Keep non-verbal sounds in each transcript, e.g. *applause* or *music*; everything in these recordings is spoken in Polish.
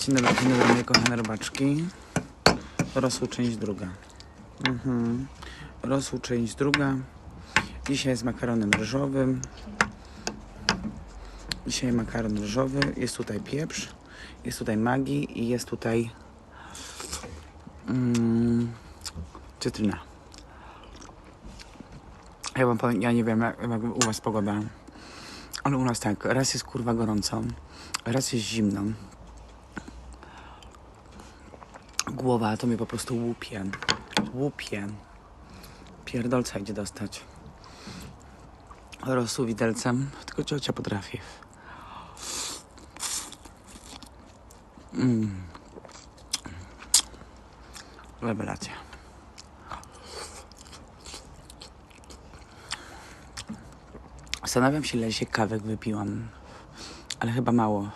Dzień dobry, dzień dobry moje kochane robaczki. Rosół część druga. Mhm. Część druga. Dzisiaj jest makaronem ryżowym. Dzisiaj makaron ryżowy. Jest tutaj pieprz. Jest tutaj magii i jest tutaj mm, cytryna. Ja wam powiem, ja nie wiem jak, jak u was pogoda, ale u nas tak, raz jest kurwa gorąco, raz jest zimno. Głowa to mnie po prostu łupie. Łupie. Pierdolca idzie dostać. Rosół widelcem, tylko ciocia potrafi. Mm. Rewelacja. Zastanawiam się, ile się kawek wypiłam, ale chyba mało.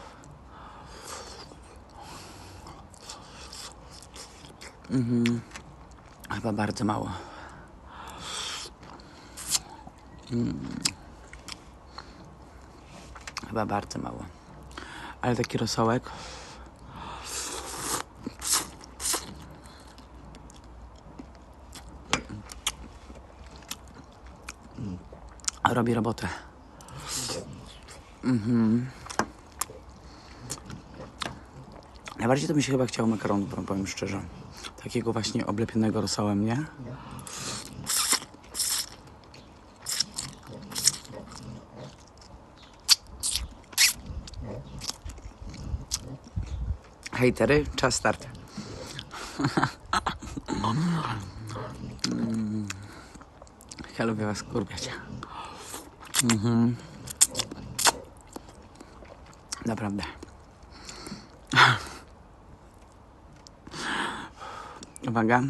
Mhm. Chyba bardzo mało. Mm. Chyba bardzo mało. Ale taki rosołek. Robi robotę. Mhm. Najbardziej to mi się chyba chciało makaronu, powiem- szczerze. Takiego właśnie oblepionego rosołem, nie? Hejtery, czas start. *laughs* Mm. Ja lubię was kurwiać. Mhm. Naprawdę. Uwaga.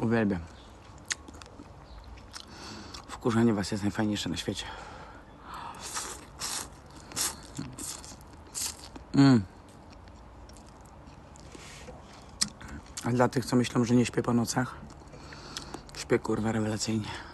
Uwielbiam. Wkurzenie was jest najfajniejsze na świecie. Mm. A dla tych, co myślą, że nie śpię po nocach, śpię kurwa rewelacyjnie.